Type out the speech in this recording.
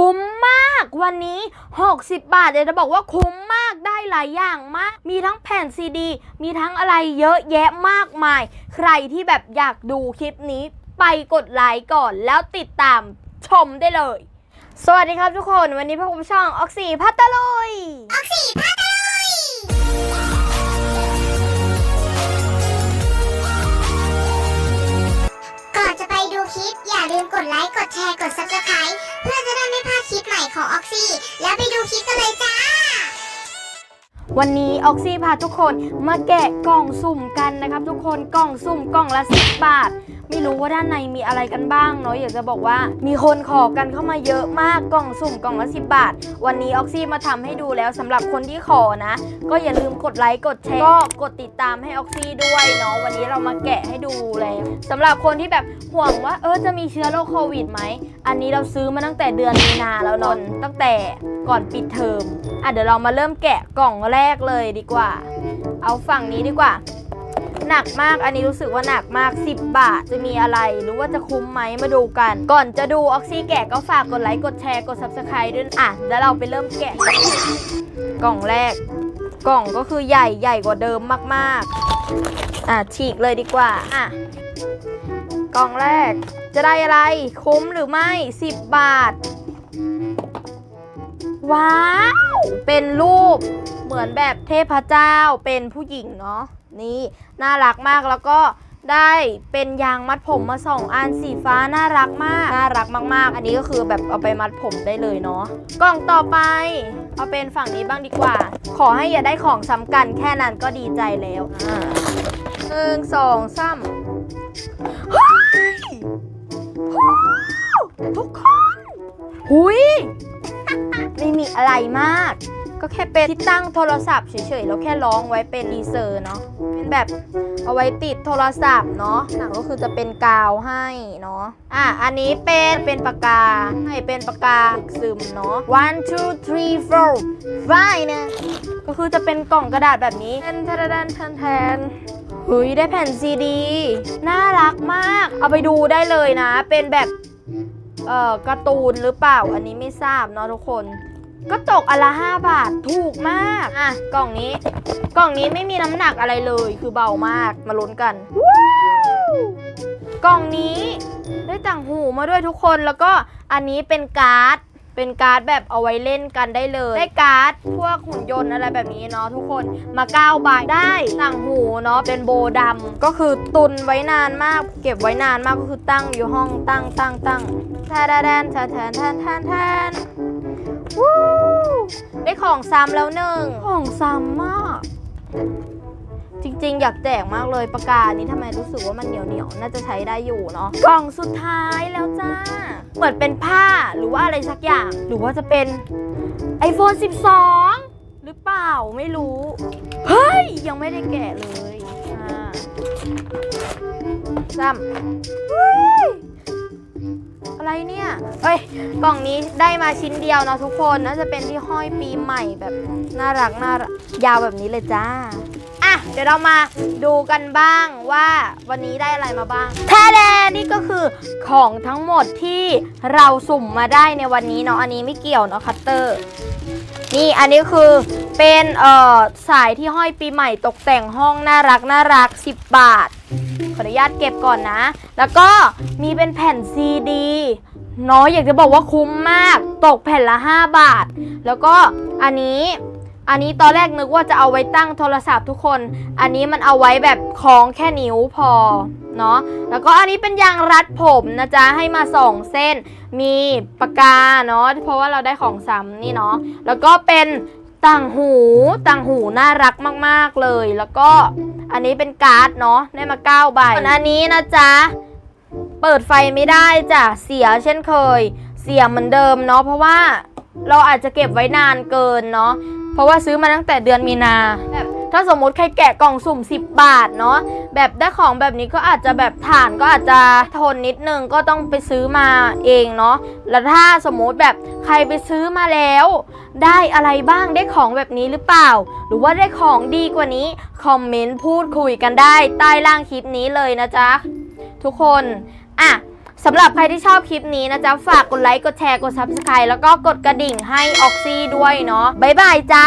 คุ้มมากวันนี้ 60 บาทเดี๋ยวจะบอกว่าคุ้มมากได้หลายอย่างมาก มีทั้งแผ่นซีดี มีทั้งอะไรเยอะแยะมากมาย ใครที่แบบอยากดูคลิปนี้ ไปกดไลค์ก่อนแล้วติดตามชมได้เลย สวัสดีครับทุกคนวันนี้พบกับช่องออกซีพัตตะลุยก่อนจะไปดูคลิปอย่าลืมกดไลค์กดแชร์กด Subscribe เพื่อจะได้ วันนี้ออกซี่พาทุกคนมาแกะกล่องสุ่มกันนะครับ ทุกคนกล่องสุ่มกล่องละ10บาท ไม่รู้ว่าด้านในมีอะไรกันบ้างเนาะอยากจะบอกว่า มีคนขอกันเข้ามาเยอะมากกล่องสุ่มกล่องละ10บาท วันนี้ออกซี่มาทำให้ดูแล้วสำหรับคนที่ขอนะ ก็อย่าลืมกดไลค์กดแชร์ก็กดติดตามให้ออกซี่ด้วยเนาะวันนี้เรามาแกะให้ดูแล้วสำหรับคนที่แบบห่วงว่าเออจะมีเชื้อโรคโควิดไหมอันนี้เราซื้อมาตั้งแต่เดือนมีนาแล้วเนตั้งแต่ก่อนปิดเทอมอะเดี๋ยวเรามาเริ่มแกะกล่องแรกเลยดีกว่า เอาฝั่งนี้ดีกว่า หนักมากอันนี้รู้สึกว่าหนักมาก 10 บาทจะมีอะไรหรือว่าจะคุ้มไหมมาดูกัน ก่อนจะดูออกซี่แกะก็ฝากกดไลค์กดแชร์กด subscribe ด้วยอะแล้วเราไปเริ่มแกะ กล่องแรก กล่องก็คือใหญ่ใหญ่กว่าเดิมมากๆ อะฉีกเลยดีกว่าอะกล่องแรกจะได้อะไรคุ้มหรือไม่ 10 บาท ว้าว เป็นรูปเหมือนแบบเทพเจ้าเป็นผู้หญิงเนาะนี่น่ารักมากแล้วก็ได้เป็นยางมัดผมมาสองอันสีฟ้าน่ารักมากน่ารักมากๆ อันนี้ก็คือแบบเอาไปมัดผมได้เลยเนาะกล่องต่อไป เอาเป็นฝั่งนี้บ้างดีกว่า ขอให้อย่าได้ของซ้ำกันแค่นั้นก็ดีใจแล้วหนึ่งสองสามทุกคน หุย อะไรมาก ก็แค่เป็นที่ตั้งโทรศัพท์เฉยๆแล้วแค่ร้องไว้เป็นดีเซอร์เนาะเป็นแบบเอาไว้ติดโทรศัพท์เนาะหนังก็คือจะเป็นกาวให้เนาะอะอันนี้เป็นเป็นปากกาให้เป็นปากกาซึมเนาะ one two three four five นะก็คือจะเป็นกล่องกระดาษแบบนี้แทนแทนแทนแทนแทนเฮ้ยได้แผ่นซีดี น่ารักมาก เอาไปดูได้เลยนะ เป็นแบบ เอ่อการ์ตูนหรือเปล่า อันนี้ไม่ทราบเนาะทุกคน ก็ตกอนละ5บาทถูกมาก อะ กล่องนี้ กล่องนี้ไม่มีน้ำหนักอะไรเลย คือเบามาก มาลุ้นกัน ว้าว กล่องนี้ได้ต่างหูมาด้วยทุกคน แล้วก็อันนี้เป็นการ์ด เป็นการ์ดแบบเอาไว้เล่นกันได้เลย ได้การ์ดพวกหุ่นยนต์อะไรแบบนี้เนาะทุกคน มา9ใบได้ต่างหูเนาะ เป็นโบดำก็คือตุนไว้นานมาก เก็บไว้นานมากก็คือตั้งอยู่ห้องตั้งตั้งตั้งแทนแทนแทนแทนแทนแทนแทน วู้ได้ของซ้ำแล้วหนึ่ง ของซ้ำมาก จริงๆ อยากแจกมากเลยปากกานี้ทำไมรู้สึกว่ามันเหนียวเหนียวๆน่าจะใช้ได้อยู่เนาะกล่องสุดท้ายแล้วจ้า เหมือนเป็นผ้าหรือว่าอะไรสักอย่าง หรือว่าจะเป็น iPhone 12 หรือเปล่าไม่รู้ เฮ้ย ยังไม่ได้แกะเลยอ่าซ้ำเฮ้ย อะไรเนี่ยเอ้ย กล่องนี้ได้มาชิ้นเดียวนะทุกคนน่าจะเป็นที่ห้อยปีใหม่แบบน่ารักน่ารักยาวแบบนี้เลยจ้า อะ เดี๋ยวเรามาดูกันบ้างว่าวันนี้ได้อะไรมาบ้างแท้แดนี่ก็คือของทั้งหมดที่เราสุ่มมาได้ในวันนี้เนาะ อันนี้ไม่เกี่ยวเนาะคัตเตอร์ นี่อันนี้คือเป็นเอ่อสายที่ห้อยปีใหม่ตกแต่งห้องน่ารักน่ารัก 10 บาท ขออนุญาตเก็บก่อนนะ แล้วก็มีเป็นแผ่นซีดีเนาะอยากจะบอกว่าคุ้มมาก ตกแผ่นละ 5 บาท แล้วก็อันนี้อันนี้ตอนแรกนึกว่าจะเอาไว้ตั้งโทรศัพท์ทุกคน อันนี้มันเอาไว้แบบคล้องแค่นิ้วพอเนาะ แล้วก็อันนี้เป็นยางรัดผมนะจ๊ะ ให้มาสองเส้น มีปากกาเนาะ เพราะว่าเราได้ของซ้ำนี่เนาะ แล้วก็เป็น ต่างหูต่างหูน่ารักมากๆเลย แล้วก็อันนี้เป็นการ์ดเนาะได้มา 9 ใบอันนี้นะจ๊ะ เปิดไฟไม่ได้จ้ะเสียเช่นเคย เสียเหมือนเดิมเนาะเพราะว่าเราอาจจะเก็บไว้นานเกินเนาะเพราะว่าซื้อมาตั้งแต่เดือนมีนาแบบ ถ้าสมมุติใครแกะกล่องสุ่ม 10 บาทเนาะแบบได้ของแบบนี้ก็อาจจะแบบฐานก็อาจจะทนนิดนึงก็ต้องไปซื้อมาเองเนาะแล้วถ้าสมมุติแบบใครไปซื้อมาแล้ว ได้อะไรบ้างได้ของแบบนี้หรือเปล่า หรือว่าได้ของดีกว่านี้คอมเมนต์พูดคุยกันได้ใต้ล่างคลิปนี้เลยนะจ๊ะทุกคนอะสำหรับใครที่ชอบคลิปนี้นะจ๊ะ ฝากกดไลค์ กดแชร์ กด Subscribe แล้วก็กดกระดิ่งให้ออกซี่ด้วยเนาะ บ๊ายบายจ้า